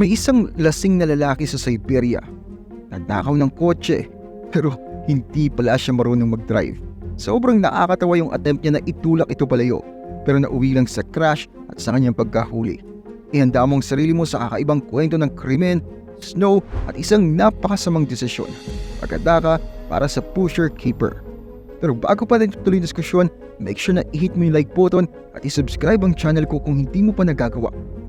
May isang lasing na lalaki sa Siberia. Nagnakaw ng kotse, pero hindi pala siya marunong mag-drive. Sobrang nakakatawa yung attempt niya na itulak ito palayo, pero nauwi lang sa crash at sa kanyang pagkahuli. Ihanda mo ang sarili mo sa kakaibang kwento ng krimen, snow at isang napakasamang desisyon. Pagkadaka para sa Pusher Keeper. Pero bago pa rin tuloy diskusyon, make sure na i-hit mo yung like button at i-subscribe ang channel ko kung hindi mo pa nagagawa.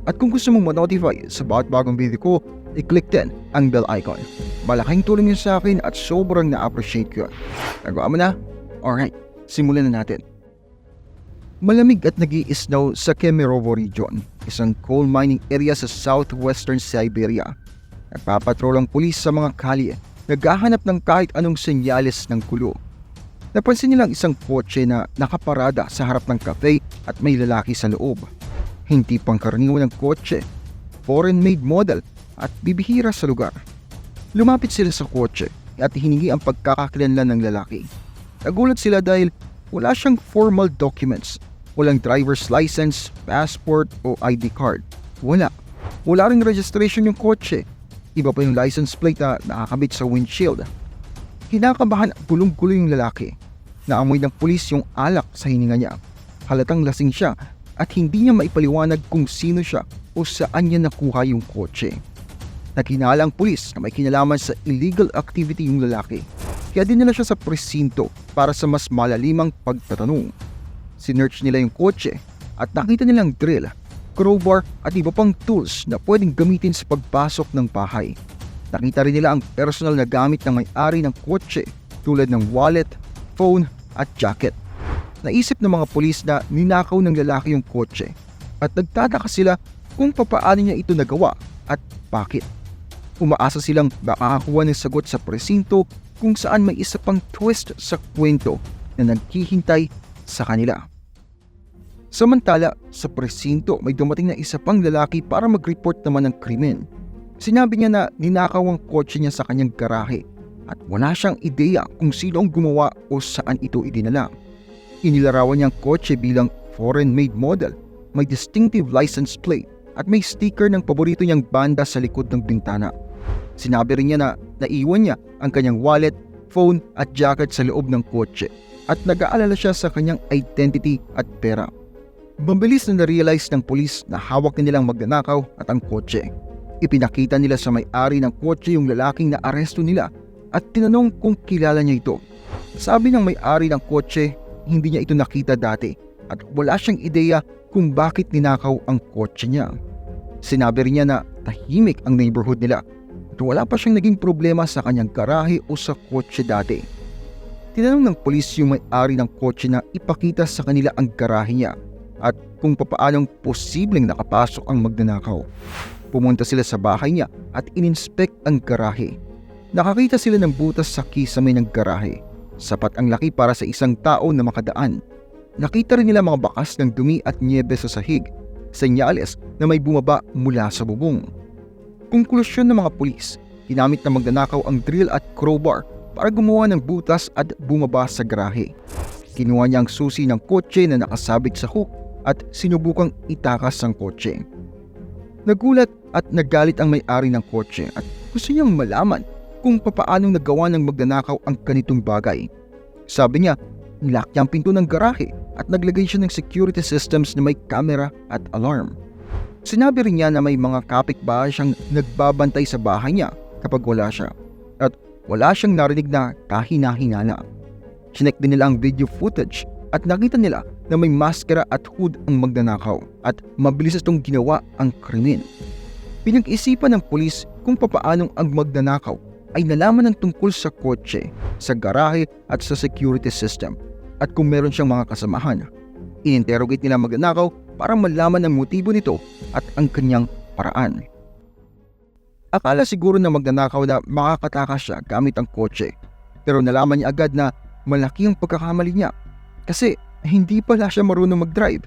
At kung gusto mong ma-notify sa bawat bagong video ko, i-click din ang bell icon. Malaking tulong yun sa akin at sobrang na-appreciate ko. Nagawa mo na? Alright, simulan na natin. Malamig at nag snow sa Kemerovo region, isang coal mining area sa southwestern Siberia. Nagpapatrol ang pulis sa mga kalye, naghahanap ng kahit anong senyales ng kulo. Napansin nilang isang kotse na nakaparada sa harap ng cafe at may lalaki sa loob. Hindi pangkaraniwan ng kotse, foreign-made model at bibihira sa lugar. Lumapit sila sa kotse at hiningi ang pagkakakilanlan ng lalaki. Nagulat sila dahil wala siyang formal documents, walang driver's license, passport o ID card. Wala. Wala ring registration yung kotse. Iba pa yung license plate na nakakabit sa windshield. Kinakabahan at gulong-gulo yung lalaki. Naamoy ng pulis yung alak sa hininga niya. Halatang lasing siya at hindi niya maipaliwanag kung sino siya o saan niya nakuha yung kotse. Naghinala ang pulis na may kinalaman sa illegal activity yung lalaki. Kaya dinala siya sa presinto para sa mas malalimang pagtatanong. Sinearch nila yung kotse at nakita nilang drill, crowbar at iba pang tools na pwedeng gamitin sa pagpasok ng bahay. Nakita rin nila ang personal na gamit ng may-ari ng kotse tulad ng wallet, phone at jacket. Naisip ng mga pulis na ninakaw ng lalaki yung kotse at nagtataka sila kung papaano niya ito nagawa at bakit. Umaasa silang makakakuha ng sagot sa presinto kung saan may isa pang twist sa kwento na naghihintay sa kanila. Samantala, sa presinto may dumating na isa pang lalaki para mag-report naman ng krimen. Sinabi niya na ninakaw ang kotse niya sa kanyang garahe at wala siyang ideya kung sino ang gumawa o saan ito idinala. Inilarawan niya ang kotse bilang foreign-made model, may distinctive license plate at may sticker ng paborito niyang banda sa likod ng bintana. Sinabi rin niya na naiwan niya ang kanyang wallet, phone at jacket sa loob ng kotse at nag-aalala siya sa kanyang identity at pera. Mabilis na na-realize ng pulis na hawak na nilang magnanakaw at ang kotse. Ipinakita nila sa may-ari ng kotse yung lalaking na aresto nila at tinanong kung kilala niya ito. Sabi ng may-ari ng kotse, hindi niya ito nakita dati at wala siyang ideya kung bakit ninakaw ang kotse niya. Sinabi rin niya na tahimik ang neighborhood nila at wala pa siyang naging problema sa kanyang garahe o sa kotse dati. Tinanong ng pulis yung may-ari ng kotse na ipakita sa kanila ang garahe niya at kung papaanong posibleng nakapasok ang magnanakaw. Pumunta sila sa bahay niya at ininspect ang garahe. Nakakita sila ng butas sa kisame ng garahe. Sapat ang laki para sa isang tao na makadaan. Nakita rin nila mga bakas ng dumi at niebe sa sahig, senyales na may bumaba mula sa bubong. Konklusyon ng mga pulis, ginamit na magnanakaw ang drill at crowbar para gumawa ng butas at bumaba sa garahe. Kinuha niya ang susi ng kotse na nakasabit sa hook at sinubukang itakas ang kotse. Nagulat at nagalit ang may-ari ng kotse at gusto niyang malaman kung papaanong nagawa ng magnanakaw ang ganitong bagay. Sabi niya, nilock niya ang pinto ng garahe at naglagay siya ng security systems na may camera at alarm. Sinabi rin niya na may mga kapitbahay siyang nagbabantay sa bahay niya kapag wala siya at wala siyang narinig na kahina-hinala. Chinek din nila ang video footage at nakita nila na may maskara at hood ang magnanakaw at mabilis itong ginawa ang krimen. Pinag-isipan ng pulis kung papaanong ang magnanakaw ay nalaman ng tungkol sa kotse, sa garahe at sa security system at kung meron siyang mga kasamahan. Ininterrogate nila ang magnanakaw para malaman ang motibo nito at ang kanyang paraan. Akala siguro na magnanakaw na makakatakas siya gamit ang kotse pero nalaman niya agad na malaki ang pagkakamali niya kasi hindi pala siya marunong mag-drive.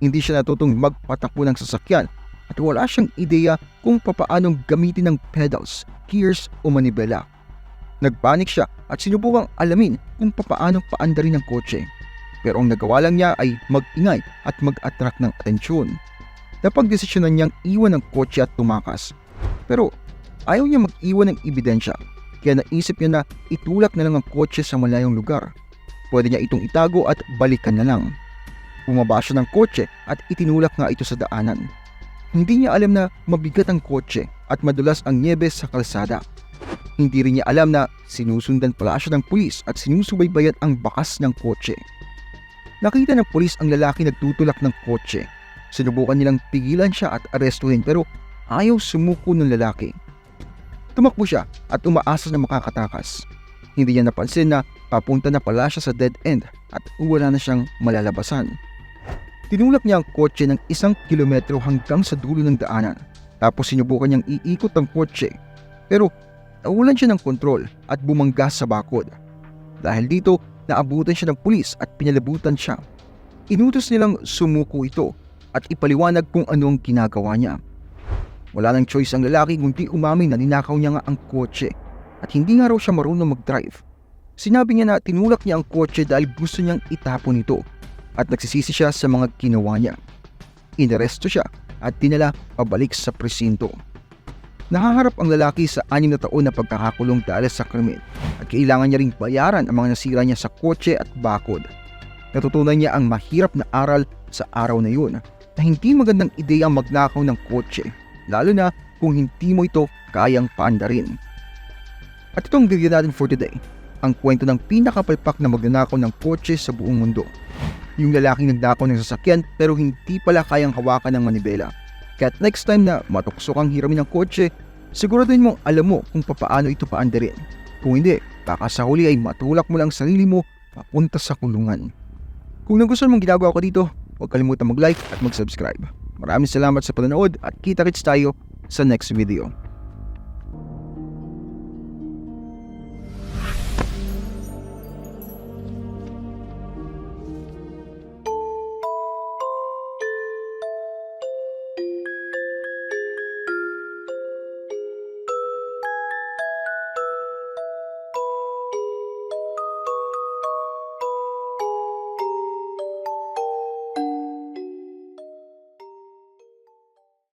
Hindi siya natutong magpatakbo ng sasakyan at wala siyang ideya kung papaanong gamitin ng pedals, gears o manibela. Nagpanik siya at sinubukang alamin kung papaanong paandarin ng kotse. Pero ang nagawa lang niya ay mag-ingay at mag-attract ng atensyon. Napagdesisyonan niyang iwan ang kotse at tumakas. Pero ayaw niya mag-iwan ng ebidensya kaya naisip niya na itulak na lang ang kotse sa malayong lugar. Pwede niya itong itago at balikan na lang. Bumaba siya ng kotse at itinulak nga ito sa daanan. Hindi niya alam na mabigat ang kotse at madulas ang niebe sa kalsada. Hindi rin niya alam na sinusundan pala siya ng pulis at sinusubaybayan ang bakas ng kotse. Nakita ng pulis ang lalaki nagtutulak ng kotse. Sinubukan nilang pigilan siya at arestuhin pero ayaw sumuko ng lalaki. Tumakbo siya at umaasa na makakatakas. Hindi niya napansin na papunta na pala siya sa dead end at wala na siyang malalabasan. Tinulak niya ang kotse ng isang kilometro hanggang sa dulo ng daanan. Tapos sinubukan niyang iikot ang kotse. Pero nawalan siya ng kontrol at bumangga sa bakod. Dahil dito, naabutan siya ng pulis at pinalabutan siya. Inutos nilang sumuko ito at ipaliwanag kung ano ang ginagawa niya. Wala nang choice ang lalaki kundi umamin na ninakaw niya nga ang kotse at hindi nga raw siya marunong mag-drive. Sinabi niya na tinulak niya ang kotse dahil gusto niyang itapon ito at nagsisisi siya sa mga ginawa niya. Inaresto siya at dinala pabalik sa presinto. Nakaharap ang lalaki sa anim na taon na pagkakakulong dahil sa krimen at kailangan niya ring bayaran ang mga nasira niya sa kotse at bakod. Natutunan niya ang mahirap na aral sa araw na yun na hindi magandang ideya ang magnakaw ng kotse lalo na kung hindi mo ito kayang paandarin. At ito ang video natin for today, ang kwento ng pinakapalpak na magnanakaw ng kotse sa buong mundo. Yung lalaking nagnakaw ng sasakyan pero hindi pala kayang hawakan ng manibela. Kaya't next time na matuksok ang hiramin ng kotse, siguraduhin mong alam mo kung papaano ito paandarin. Kung hindi, baka sa huli ay matulak mo lang sarili mo papunta sa kulungan. Kung nagustuhan mong ginagawa ko dito, huwag kalimutan mag-like at mag-subscribe. Maraming salamat sa panonood at kita-kits tayo sa next video.